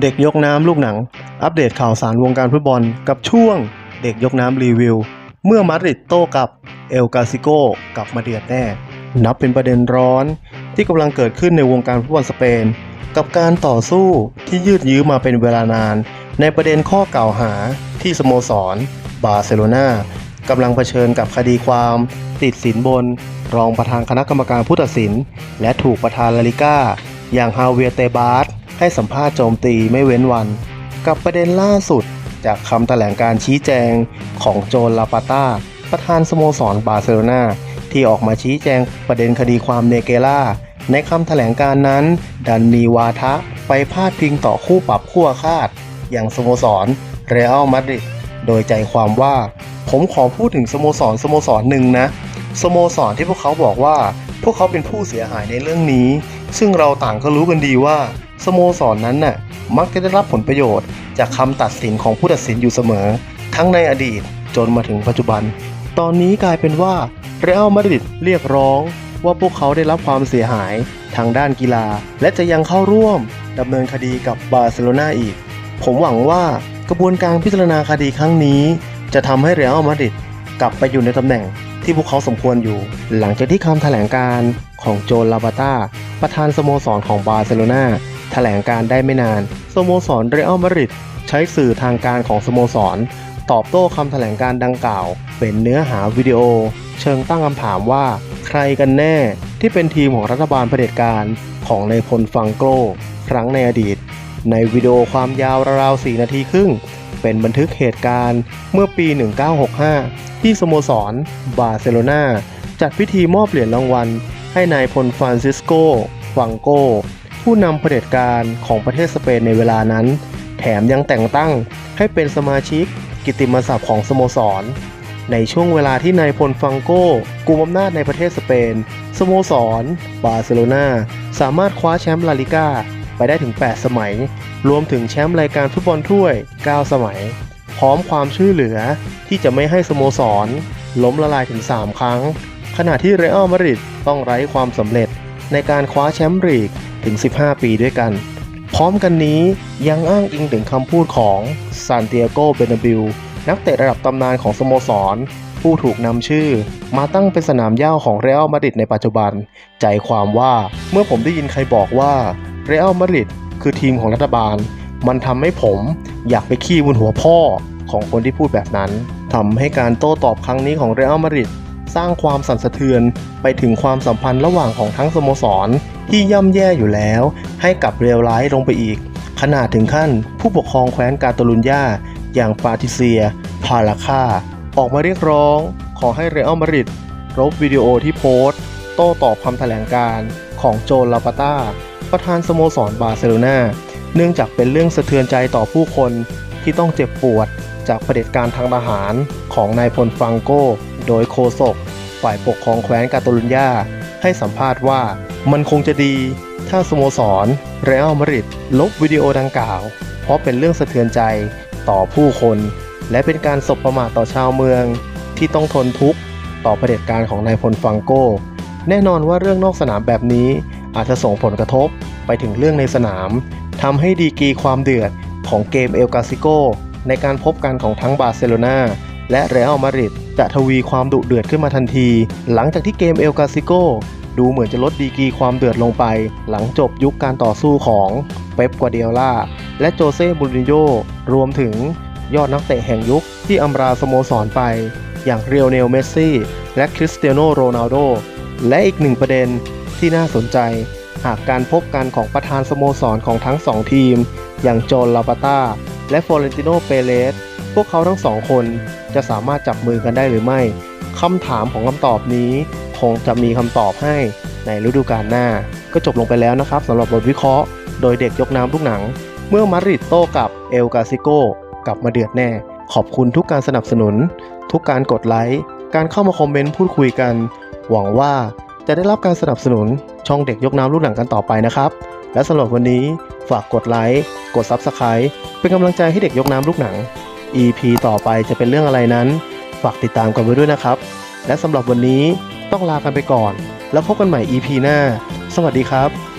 เด็กยกน้ำลูกหนัง อัปเดตข่าวสารวงการฟุตบอลกับช่วง เด็กยกน้ำรีวิว เมื่อมาดริดโต้กับเอลกาซิโกกลับมาเดือดแน่ นับเป็นประเด็นร้อนที่กำลังเกิดขึ้นในวงการฟุตบอลสเปน กับการต่อสู้ที่ยืดยื้อมาเป็นเวลานาน ในประเด็นข้อกล่าวหาที่สโมสร บาร์เซโลนากำลังเผชิญกับคดีความ ติดสินบน รองประธานคณะกรรมการผู้ตัดสิน และถูกประธานลาลิก้าอย่างฮาเวียเตบาส ให้สัมภาษณ์โจมตีไม่เว้นวัน กับประเด็นล่าสุดจากคำแถลงการชี้แจงของโจนลาปาตาประธานสโมสรบาร์เซโลนาที่ออกมาชี้แจงประเด็นคดีความเนเกล่า ในคำแถลงการนั้น ดันมีวาทะไปพาดพิงต่อคู่ปรับคู่อาฆาตอย่างสโมสรเรอัลมาดริดโดยใจความว่า ผมขอพูดถึงสโมสรสโมสรหนึ่งนะ สโมสรที่พวกเขาบอกว่า พวกเขาเป็นผู้เสียหายในเรื่องนี้ ซึ่งเราต่างก็รู้กันดีว่าสโมสรนนั้นน่ะมักจะได้รับผลประโยชน์ จากคำตัดสินของผู้ตัดสินอยู่เสมอ ทั้งในอดีตจนมาถึงปัจจุบัน ตอนนี้กลายเป็นว่าเรอัลมาดริดเรียกร้องว่าพวกเขาได้รับความเสียหายทางด้านกีฬา และจะยังเข้าร่วมดำเนินคดีกับบาร์เซโลนาอีก ผมหวังว่ากระบวนการพิจารณาคดีครั้งนี้ จะทำให้เรอัลมาดริดกลับไปอยู่ในตำแหน่ง ที่พวกเขาสมควรอยู่ หลังจากที่คำแถลงการของโจนลาบาตาประธานสโมสรของบาร์เซโลนาแถลงการได้ไม่นาน สโมสรเรอัลมาดริดใช้สื่อทางการของสโมสร ตอบโต้คำแถลงการดังกล่าว เป็นเนื้อหาวิดีโอ เชิงตั้งคำถามว่า ใครกันแน่ที่เป็นทีมของรัฐบาลเผด็จการของนายพลฟังโกลครั้งในอดีต ในวิดีโอความยาวราวๆ 4 นาทีครึ่ง เป็นบันทึกเหตุการณ์เมื่อปี 1965 ที่สโมสร บาร์เซโลนาจัดพิธีมอบเหรียญรางวัล ให้นายพลฟรานซิสโกฟังโก ผู้นำเผด็จการของประเทศสเปนในเวลานั้น แถมยังแต่งตั้งให้เป็นสมาชิกกิตติมศักดิ์ของสโมสร ในช่วงเวลาที่นายพลฟังโกกุมอำนาจในประเทศสเปน สโมสร บาร์เซโลนาสามารถคว้าแชมป์ลาลิก้า ไปได้ถึง 8 สมัย รวมถึงแชมป์รายการฟุตบอลถ้วย 9 สมัย พร้อมความช่วยเหลือที่จะไม่ให้สโมสร ล้มละลายถึง 3 ครั้ง ขณะที่เรอัลมาดริดต้องไร้ความสำเร็จในการคว้าแชมป์ลีกถึง 15 ปีด้วยกัน พร้อมกันนี้ยังอ้างอิงถึงคำพูดของซานติอาโก เบนาบิลนักเตะระดับตำนานของสโมสร ผู้ถูกนำชื่อ มาตั้งเป็นสนามหญ้าของเรอัลมาดริดในปัจจุบัน ใจความว่าเมื่อผมได้ยินใครบอกว่า เรอัลมาดริดคือทีมของรัฐบาล มันทำให้ผมอยากไปขี้บนหัวพ่อของคนที่พูดแบบนั้นทำให้การโต้ตอบครั้งนี้ของเรอัลมาดริดสร้างความสั่นสะเทือนไปถึงความสัมพันธ์ระหว่างของทั้งสโมสร ที่ย่ำแย่อยู่แล้ว ให้กับเรียวร้ายลงไปอีก ขนาดถึงขั้นผู้ปกครองแคว้นกาตาลุญญาอย่างปาติเซีย พาลาคาออกมาเรียกร้อง ขอให้เรอัลมาดริดลบวิดีโอที่โพสต์ โต้ตอบคำแถลงการของโจนลาปาตา ประธานสโมสรบาร์เซโลนาเนื่องจากเป็นเรื่องสะเทือนใจต่อผู้คนที่ต้องเจ็บปวดจากเผด็จการทางทหารของนายพลฟังโก โดยโคศก ฝ่ายปกครองแคว้นกาตาลุญญาให้สัมภาษณ์ว่ามันคงจะดี ถ้าสโมสรเรอัลมาดริดลบวิดีโอดังกล่าว เพราะเป็นเรื่องสะเทือนใจต่อผู้คน และเป็นการสบประมาทต่อชาวเมือง ที่ต้องทนทุกข์ต่อเผด็จการของนายพลฟังโก แน่นอนว่าเรื่องนอกสนามแบบนี้อาจจะส่งผลกระทบ ไปถึงเรื่องในสนามทำให้ดีกีความเดือดของเกมเอลกาซิโกในการพบกันของทั้งบาร์เซโลนาและเรอัลมาดริดจะทวีความดุเดือดขึ้นมาทันที หลังจากที่เกมเอลกาซิโกดูเหมือนจะลดดีกีความเดือดลงไป หลังจบยุคการต่อสู้ของเป๊ปกวาเดียล่าและโจเซ่บูรินโญรวมถึงยอดนักเตะแห่งยุคที่อำราสโมสรไป อย่างเรียวเนลเมสซี่และคริสเตียโนโรนัลโดและอีกหนึ่งประเด็นที่น่าสนใจ หากการพบกันของประธานสโมสรของทั้งสองทีม อย่างโจนลาปาตาและฟลอเรนติโนเปเรสพวกเขาทั้งสองคนจะสามารถจับมือกันได้หรือไม่คำถามของคำตอบนี้ คงจะมีคำตอบให้ในฤดูกาลหน้า ก็จบลงไปแล้วนะครับสำหรับบทวิเคราะห์โดยเด็กยกน้ำลูกหนัง เมื่อมาดริดโต้กับเอลกาซิโกกลับมาเดือดแน่ ขอบคุณทุกการสนับสนุน ทุกการกดไลค์ การเข้ามาคอมเมนต์พูดคุยกัน หวังว่า จะได้รับการสนับสนุนช่องเด็กยกน้ำลูกหนังกันต่อไปนะครับ และสำหรับวันนี้ฝากกดไลค์กด Subscribe เป็นกำลังใจให้เด็กยกน้ำลูกหนัง EP ต่อไปจะเป็นเรื่องอะไรนั้น ฝากติดตามกันไว้ด้วยนะครับ และสำหรับวันนี้ต้องลากันไปก่อน แล้วพบกันใหม่ EP หน้า สวัสดีครับ